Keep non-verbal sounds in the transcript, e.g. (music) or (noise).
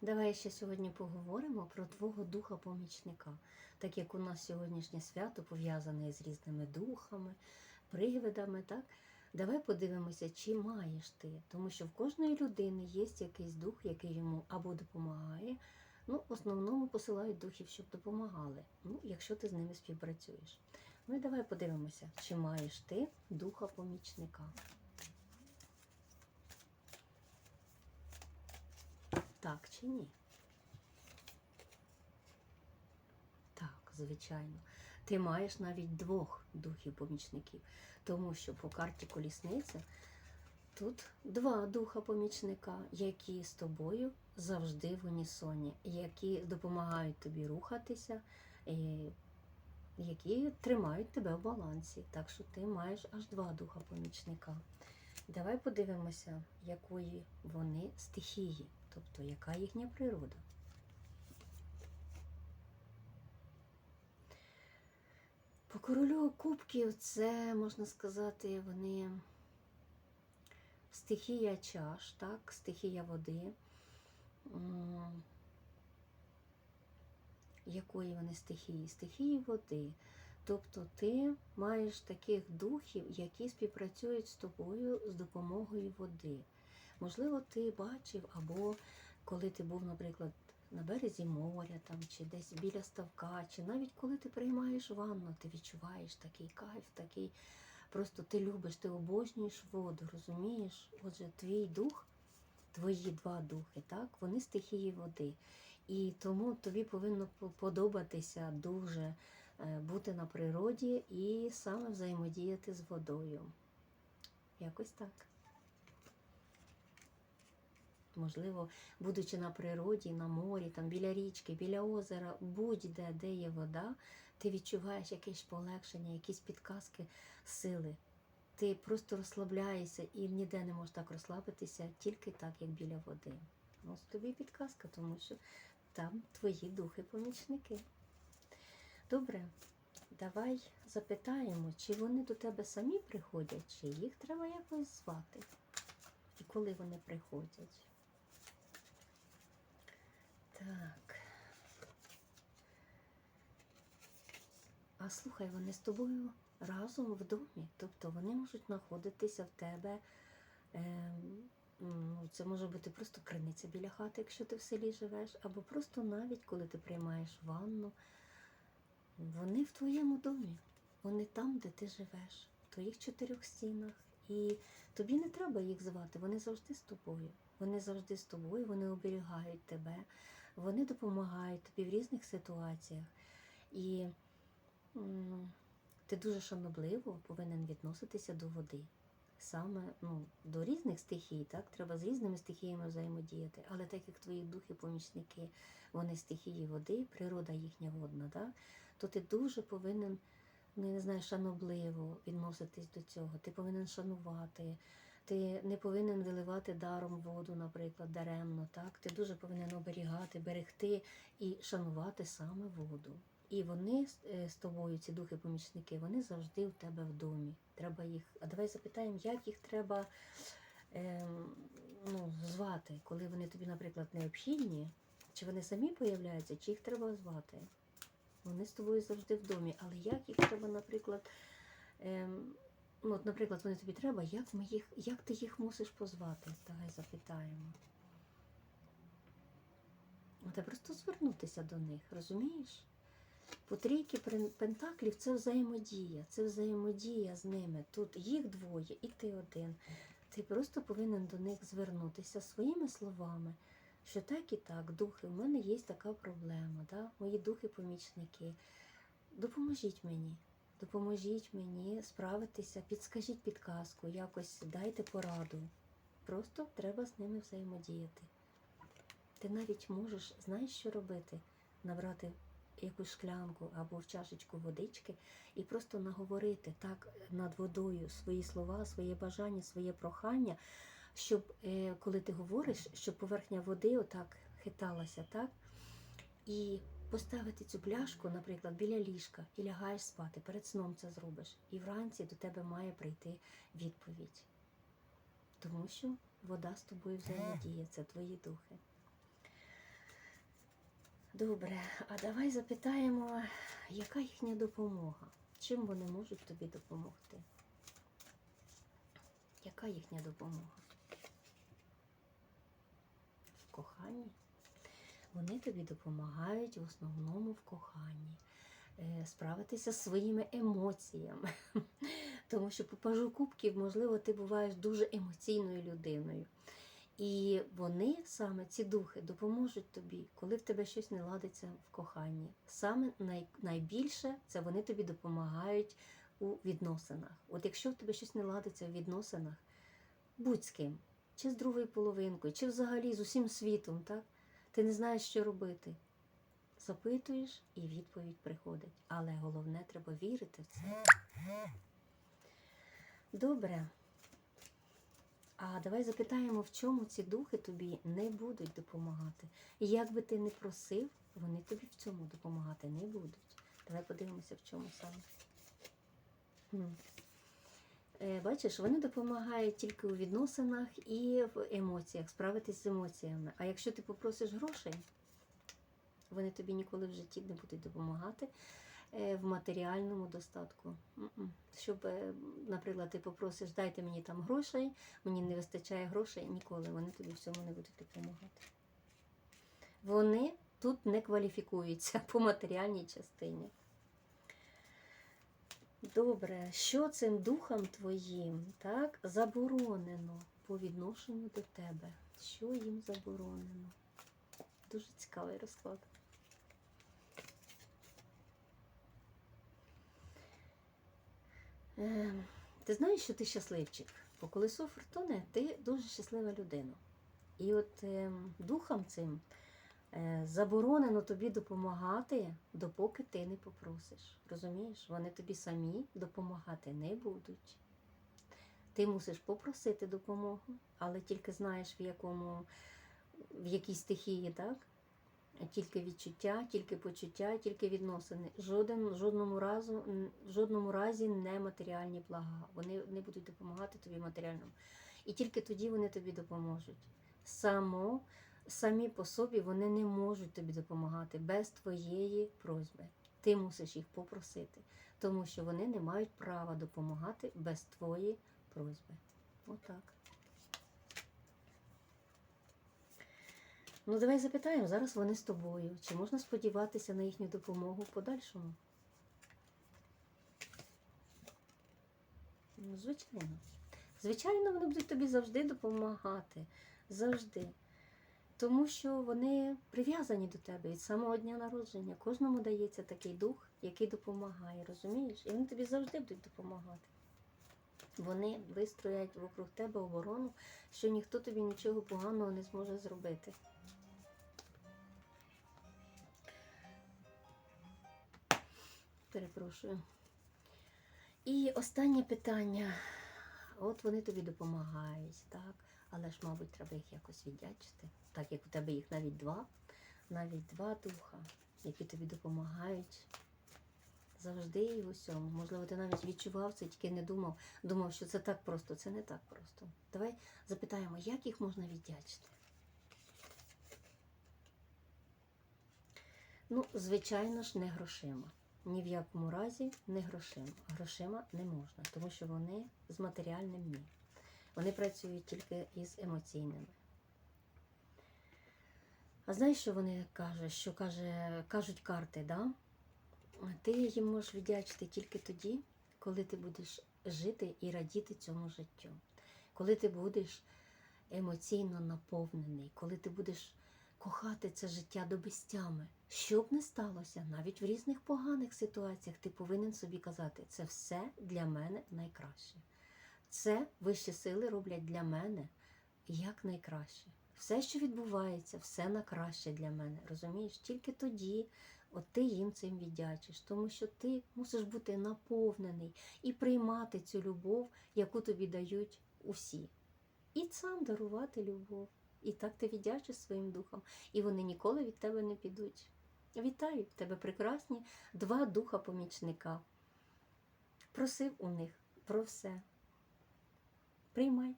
Давай ще сьогодні поговоримо про твого духа-помічника, так як у нас сьогоднішнє свято пов'язане з різними духами, привидами, так? Давай подивимося, чи маєш ти, тому що в кожної людини є якийсь дух, який йому або допомагає. Ну, в основному посилають духів, щоб допомагали, ну, якщо ти з ними співпрацюєш. Ну і давай подивимося, чи маєш ти духа-помічника. Так чи ні? Так, звичайно. Ти маєш навіть двох духів-помічників, тому що по карті колісниця тут два духа-помічника, які з тобою завжди в унісоні, які допомагають тобі рухатися, і які тримають тебе в балансі. Так що ти маєш аж два духа-помічника. Давай подивимося, якої вони стихії, тобто яка їхня природа. По королю кубків це, можна сказати, вони стихія чаш, так, стихія води. Якої вони стихії? Стихії води. Тобто ти маєш таких духів, які співпрацюють з тобою з допомогою води. Можливо, ти бачив, або коли ти був, наприклад, на березі моря там, чи десь біля ставка, чи навіть коли ти приймаєш ванну, ти відчуваєш такий кайф, такий. Просто ти любиш, ти обожнюєш воду, розумієш? Отже, твій дух, твої два духи, так, вони стихії води. І тому тобі повинно подобатися дуже е, бути на природі і саме взаємодіяти з водою. Якось так. Можливо, будучи на природі, на морі, там біля річки, біля озера, будь-де, де є вода, ти відчуваєш якесь полегшення, якісь підказки сили. Ти просто розслабляєшся і ніде не можеш так розслабитися, тільки так, як біля води. Ось тобі підказка, тому що там твої духи-помічники. Добре, давай запитаємо, чи вони до тебе самі приходять, чи їх треба якось звати. І коли вони приходять. Так. А слухай, вони з тобою разом в домі. Тобто вони можуть знаходитися в тебе. ем, ну, Це може бути просто криниця біля хати, якщо ти в селі живеш, або просто навіть коли ти приймаєш ванну. Вони в твоєму домі, вони там, де ти живеш, в твоїх чотирьох стінах. І тобі не треба їх звати, вони завжди з тобою. Вони завжди з тобою, вони оберігають тебе, вони допомагають тобі в різних ситуаціях. І ти дуже шанобливо повинен відноситися до води. Саме ну, до різних стихій, так? Треба з різними стихіями взаємодіяти. Але так як твої духи-помічники, вони стихії води, природа їхня водна, так? то ти дуже повинен, ну, я не знаю, шанобливо відноситись до цього. Ти повинен шанувати. Ти не повинен виливати даром воду, наприклад, даремно. Так? Ти дуже повинен оберігати, берегти і шанувати саме воду. І вони з- е, тобою, ці духи-помічники, вони завжди в тебе в домі. Треба їх. А давай запитаємо, як їх треба ем, ну, звати, коли вони тобі, наприклад, необхідні, чи вони самі появляються, чи їх треба звати. Вони з тобою завжди в домі. Але як їх треба, наприклад, ем, ну, от, наприклад, вони тобі треба, як, ми їх, як ти їх мусиш позвати? Давай запитаємо. Треба просто звернутися до них, розумієш? По трійки пентаклів це взаємодія, це взаємодія з ними. Тут їх двоє, і ти один. Ти просто повинен до них звернутися своїми словами, що так і так, духи, в мене є така проблема, да? мої духи-помічники. Допоможіть мені, допоможіть мені справитися, підскажіть підказку, якось дайте пораду. Просто треба з ними взаємодіяти. Ти навіть можеш, знаєш, що робити? Набрати якусь шклянку або в чашечку водички і просто наговорити так над водою свої слова, своє бажання, своє прохання, щоб е, коли ти говориш, щоб поверхня води отак хиталася, так? І поставити цю пляшку, наприклад, біля ліжка і лягаєш спати. Перед сном це зробиш. І вранці до тебе має прийти відповідь. Тому що вода з тобою взаємодіє, це твої духи. Добре, а давай запитаємо, яка їхня допомога? Чим вони можуть тобі допомогти? Яка їхня допомога? В коханні? Вони тобі допомагають в основному в коханні. е, Справитися зі своїми емоціями. (laughs) Тому що по пажу кубків, можливо, ти буваєш дуже емоційною людиною. І вони саме ці духи допоможуть тобі, коли в тебе щось не ладиться в коханні. Саме най, найбільше це вони тобі допомагають у відносинах. От якщо в тебе щось не ладиться в відносинах, будь з ким, чи з другою половинкою, чи взагалі з усім світом, так? Ти не знаєш, що робити. Запитуєш, і відповідь приходить. Але головне, треба вірити в це. Добре. А давай запитаємо, в чому ці духи тобі не будуть допомагати. І як би ти не просив, вони тобі в цьому допомагати не будуть. Давай подивимося, в чому саме. Е, Бачиш, вони допомагають тільки у відносинах і в емоціях, справитись з емоціями. А якщо ти попросиш грошей, вони тобі ніколи в житті не будуть допомагати е, в матеріальному достатку. Щоб, е, наприклад, ти попросиш, дайте мені там грошей, мені не вистачає грошей, ніколи вони тобі в цьому не будуть допомагати. Вони тут не кваліфікуються (laughs) по матеріальній частині. Добре, що цим духам твоїм так, заборонено по відношенню до тебе? Що їм заборонено? Дуже цікавий розклад. Е, ти знаєш, що ти щасливчик. По колесу фортуни ти дуже щаслива людина. І от е, духам цим заборонено тобі допомагати, допоки ти не попросиш. Розумієш? Вони тобі самі допомагати не будуть. Ти мусиш попросити допомогу, але тільки знаєш, в якому, в якій стихії, так? Тільки відчуття, тільки почуття, тільки відносини. Жоден, жодному, разу, в жодному разі не матеріальні блага. Вони не будуть допомагати тобі матеріальному. І тільки тоді вони тобі допоможуть. Само, самі по собі вони не можуть тобі допомагати без твоєї просьби. Ти мусиш їх попросити, тому що вони не мають права допомагати без твоєї просьби. Отак. Ну, давай запитаємо, зараз вони з тобою. Чи можна сподіватися на їхню допомогу в подальшому? Ну, звичайно. Звичайно, вони будуть тобі завжди допомагати. Завжди. Тому що вони прив'язані до тебе від самого дня народження. Кожному дається такий дух, який допомагає, розумієш? І вони тобі завжди будуть допомагати. Вони вистроять вокруг тебе оборону, що ніхто тобі нічого поганого не зможе зробити. Перепрошую. І останнє питання. От вони тобі допомагають, так? Але ж, мабуть, треба їх якось віддячити. Так як у тебе їх навіть два, навіть два духа, які тобі допомагають завжди і в усьому. Можливо, ти навіть відчував це, тільки не думав, думав, що це так просто. Це не так просто. Давай запитаємо, як їх можна віддячити. Ну, звичайно ж, не грошима. Ні в якому разі не грошима. Грошима не можна, тому що вони з матеріальним ні. Вони працюють тільки із емоційними. А знаєш, що вони кажуть? Що каже, кажуть карти, да? Ти їм можеш віддячити тільки тоді, коли ти будеш жити і радіти цьому життю. Коли ти будеш емоційно наповнений, коли ти будеш кохати це життя до безтями. Що б не сталося, навіть в різних поганих ситуаціях ти повинен собі казати, це все для мене найкраще. Це вищі сили роблять для мене як найкраще. Все, що відбувається, все на краще для мене. Розумієш? Тільки тоді от ти їм цим віддячиш, тому що ти мусиш бути наповнений і приймати цю любов, яку тобі дають усі. І сам дарувати любов. І так ти віддячиш своїм духам, і вони ніколи від тебе не підуть. Вітаю, в тебе прекрасні два духа помічника. Просив у них про все. Приймай.